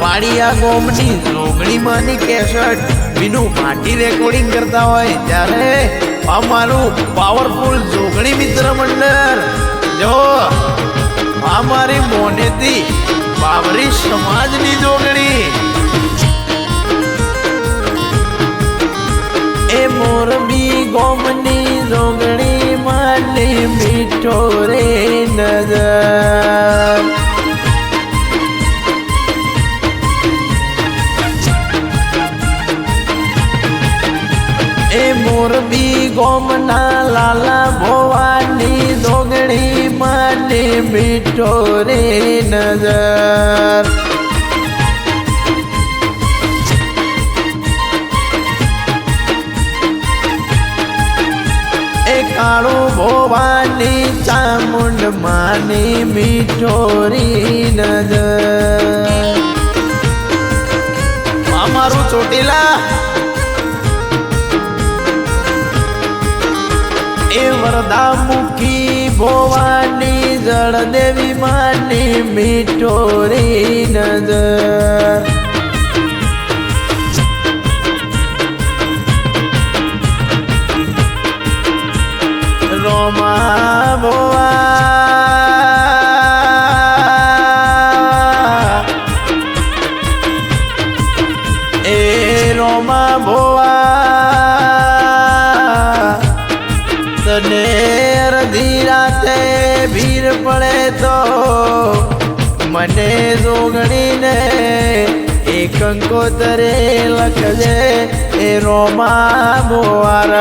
વાડિયા ગોમની જોગણીમાંની કેસેટ વિનુ માટી રેકોર્ડિંગ કરતા હોય ત્યારે અમારું પાવરફુલ જોગણી મિત્ર મંડળ. જો, અમારી મોનેથી બાબરી સમાજની જોગણી. એ મોરબી ગોમની જોગણી માની મીઠો રે નજર. ગોમના લાલા ભોવાની દોગણી માને મીઠો રે નજર કાળો ભોવાની ચામુંડ માની મીઠોરી નજર. અમારું ચોટીલા વરદા મુખી ભોવાની જળદેવી માની મીઠોરી નજર. રોમા ભોવા. એ રોમા ભોવા. પડે તો મને જોગણીને એક કંકોતરે લખજે એ રોમા બોવાર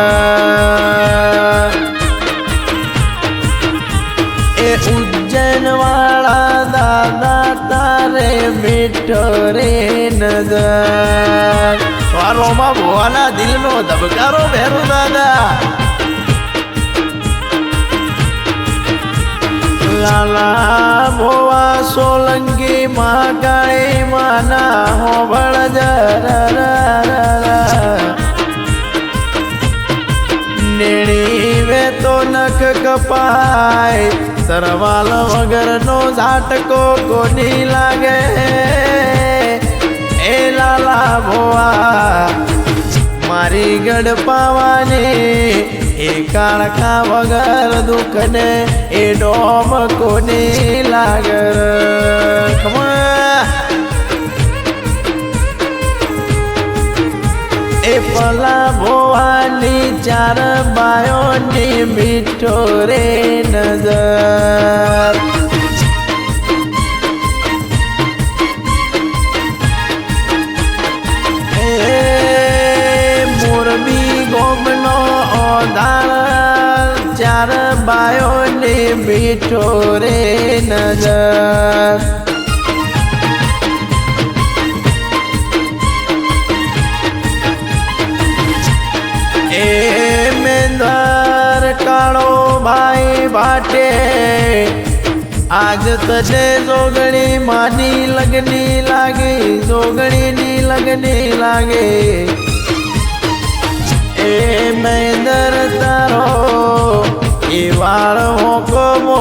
એ ઉજ્જૈન વાળા દાદા તારે મીઠો રે નજર રોમા ભોવાના દિલનો ધબકારો ભેરું દાદા. લાલા ભોવા સોલંકી મહાકાળી માના હોબળ નેણી વે તો નખ કપાય, સરવાલ વગરનો ઝાટકો કોની લાગે? એ લાલા ભોવા મારી ગઢ પાવાની એ કાળખા વગર દુઃખને એ ડોમ કોની લાગર? એ પલા ભોવાની ચાર બાયોની મીઠો રે નજર. બાયોની મીઠો રે નજર. ભાટે આજ તને જોગણી માની લગની લાગે, જોગણીની લગની લાગે. એ મેંદર તારો વાળ હોકમો.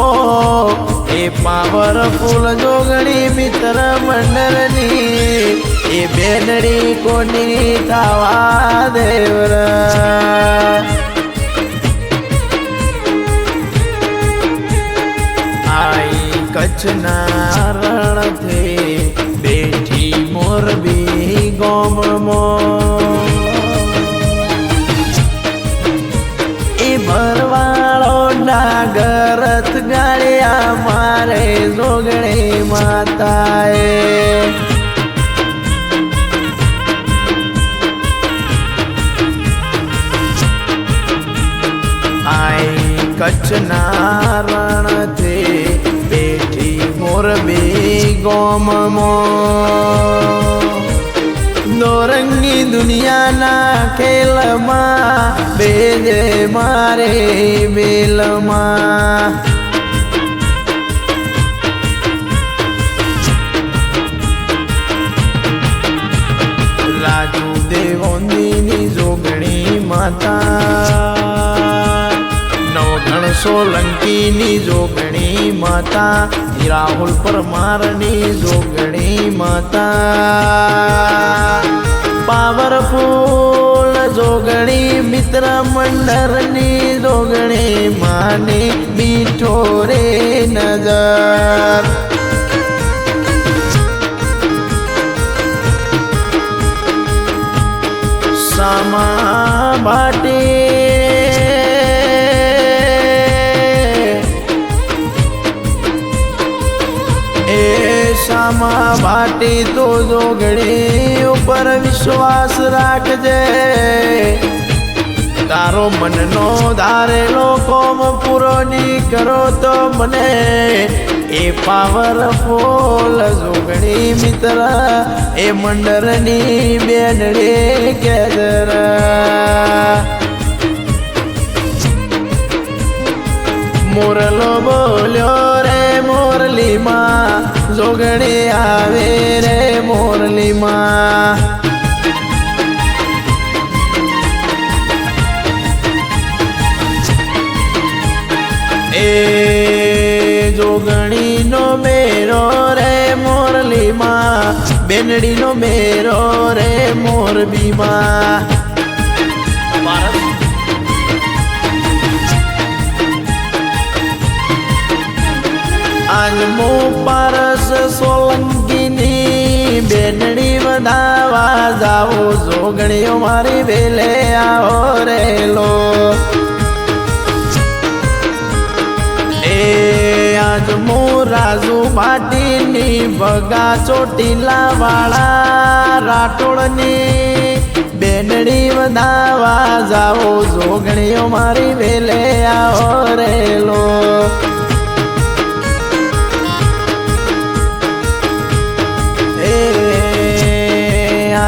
એ પાવરફુલ જોગણી મિત્ર મંડળની. એ બેનડી કોની થવા દેવરા. આઈ કચ્છના ગોમમો નોરંગી દુનિયાના ખેલમાં બેજે મારે બેલમાં રાજુ દેવોની જોગણી માતા નવગણ સોલંકીની જોગણી માતા રાહુલ પરમારની જોગણી માતા. પાવરફુલ જોગણી, મિત્ર મંડળની જોગણી માની મીઠો રે નજર. સામા બાટે સામા બાટી તો જોગણી ઉપર વિશ્વાસ રાખજે. તારો મનનો ધારેલો કોમ પૂરો ની કરો તો મને એ પાવરફુલ જોગણી મિત્ર, એ મંડળની બેનડી કેદર. મોરલો બોલ્યો રે મોરલીમાં જોગણી આવે રે મોરલીમાં. એ જોગણીનો મેરો રે મોરલીમાં. બેનડીનો મેરો રે મોરબીમાં. આજ મો પારસ સોલંકીની બેનડી વધાવા જાઓ જોગણીઓ મારી વેલે આવો રેલો એ આજ મો રાજુ પાટીની ભગા ચોટીલા વાળા રાઠોડની બેનડી વધાવા જાઓ જોગણીઓ મારી વેલે આવો રેલો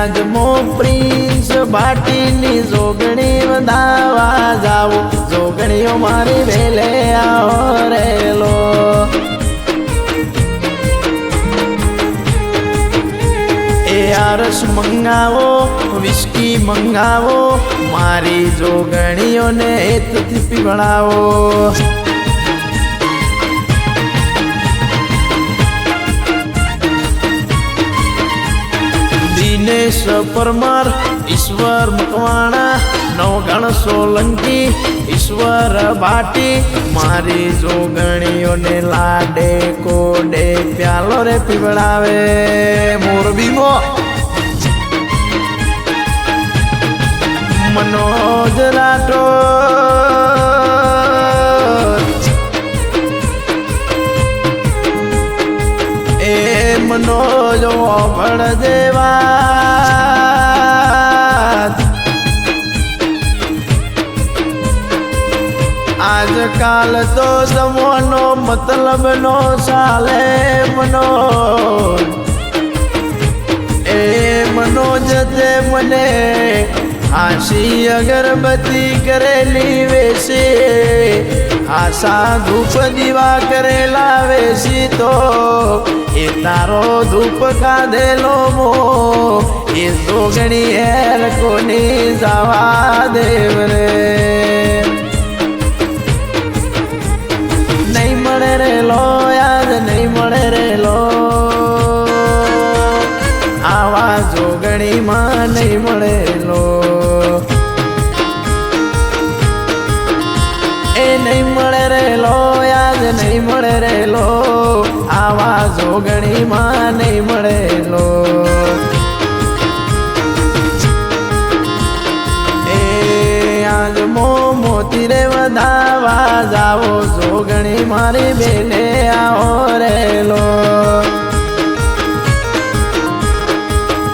એ આજ મો પ્રિન્સ બાટીની જોગણી વધાવા જાઓ. જોગણીઓ મારી વેલે આવો રેલો. આરસ મંગાવો, વિસ્કી મંગાવો, મારી જોગણીઓને હેતથી પીવડાવો દિનેશ પરમાર, ઈશ્વર મકવાણા, નવગણ સોલંકી, ઈશ્વર ભાટી મારી જોગણીઓને લાડે કોડે પ્યાલો રે પીવડાવે. મોરબીમો મનોજ એ મનોજ ભણ દેવા. આજકાલ તો જમવાનો મતલબ નો ચાલે મનો. એ મનોજ જતે મને આશી અગરબત્તી કરેલી વેશે. આશા ધૂપ દીવા કરેલા વેશી તો. એ તારો ધૂપ કાધેલો મો. એ સોગણી હેર કોની જવા દેવ રે મળે યાદ નહીં મળે રે લો. આવા જોગણીમાં નહીં મળે લો. એ નહીં મળે રે લો, યાદ નહીં મળે રે લો. આવા જોગણીમાં નહીં મળે લો. મોતી રે વધાવા જાવો જોગણી મારી બેને આવો રેલો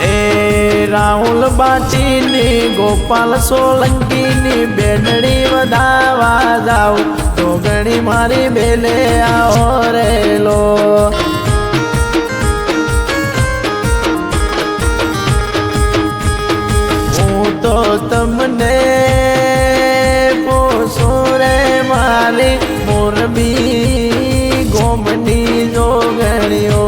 એ રાહુલ બાટીની, ગોપાલ સોલંકીની બેનડી વધાવા જાઓ જોગણી મારી બેલે આવો રેલો મોરબી ગોમની જોગણીઓ.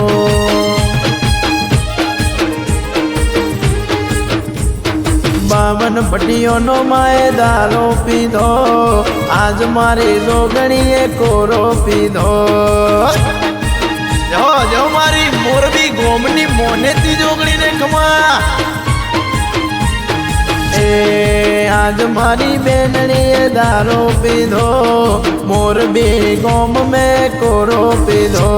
બાવન પટીઓનો માએ દારો પીધો. આજ મારી જોગણીએ કોરો પીધો. જો જો મારી મોરબી ગોમની મોનેતી જોગણીને ખમા. આજ મારી બેનણીએ દારો પીધો. મોરબી ગોમ મેં કોરો પીધો.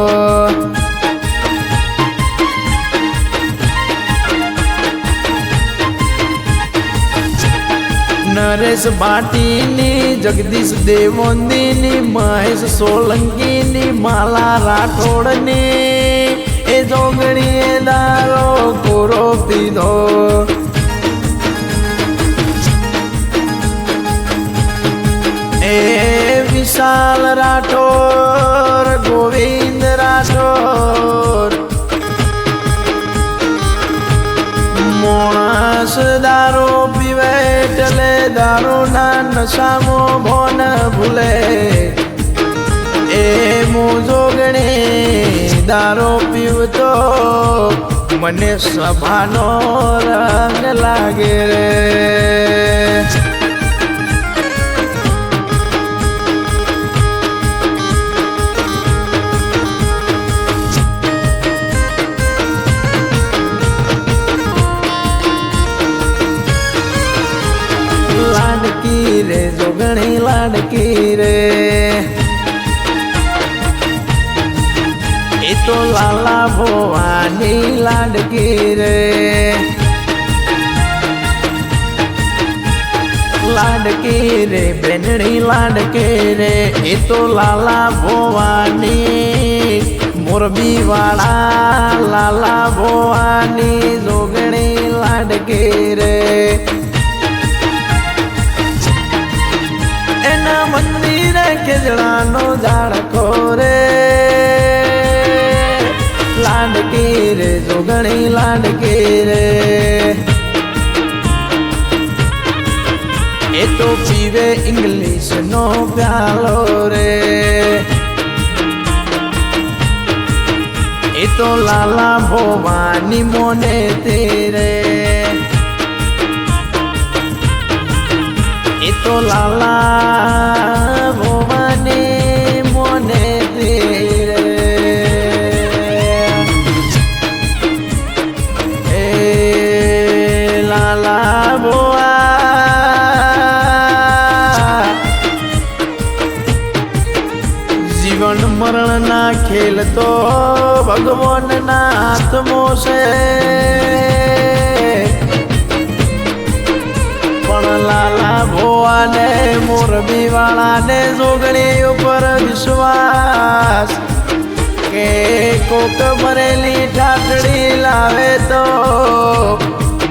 નરેશ ભાટીની જગદીશ દેવોંદીની મહેશ સોલંકીની, માલા રાઠોડની, એ જોગણીએ દારો કોરો પીધો. વિશાલ રાઠોર, ગોવિંદ રાઠોર. મોણસ દારો પીવે એટલે દારૂના નશામો ભોન ભૂલે. એ જોગણી દારૂ પીવતો, મને સભાનો રંગ લાગે રે. લાડકી રે એ તો લાલા ભોવાની લાડકી રે લાડકી રે બેનડી લાડકી રે એ તો લાલા ભોવાની મોરબી વાળા લાલા ભોવાની જોગણી લાડકી રે મંદિરે કેજડાનો ઝાડખો રે લાડકી રે જોગણી લાડકી રે એ તો પીવે ઇંગ્લિશ નો પ્યાલો રે. એ તો લાલા ભવાની મોને તેરે. તો લાલા ભોવાને મોરબી વાળાને જોગણી ઉપર વિશ્વાસ. કે કોક ભરેલી ઠાઠડી લાવે તો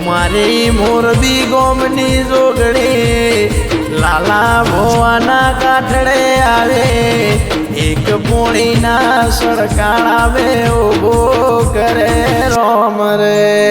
મારી મોરબી ગોમની જોગણી લાલા ભોવાના કાઠડે આવે. એક પોણીના સડકાળ આવે ઊભો કરે રોમ રે.